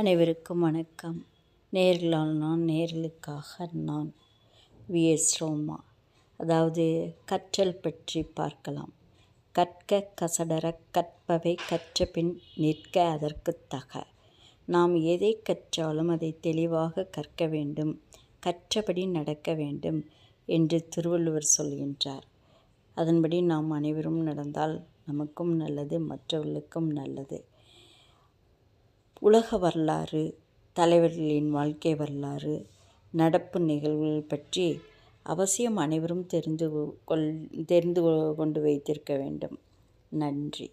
அனைவருக்கும் வணக்கம். நேர்களால் நான் நேர்களுக்காக நான் விஎஸ் ரோமா அதாவது கற்றல் பற்றி பார்க்கலாம். கற்க கசடர கற்பவை கற்ற பின் நிற்க அதற்கு தக. நாம் எதை கற்றாலும் அதை தெளிவாக கற்க வேண்டும் கற்றபடி நடக்க வேண்டும் என்று திருவள்ளுவர் சொல்கின்றார். அதன்படி நாம் அனைவரும் நடந்தால் நமக்கும் நல்லது மற்றவர்களுக்கும் நல்லது. உலக வரலாறு தலைவர்களின் வாழ்க்கை வரலாறு நடப்பு நிகழ்வுகள் பற்றி அவசியம் அனைவரும் தெரிந்து கொள் தெரிந்து கொண்டு வைத்திருக்க வேண்டும். நன்றி.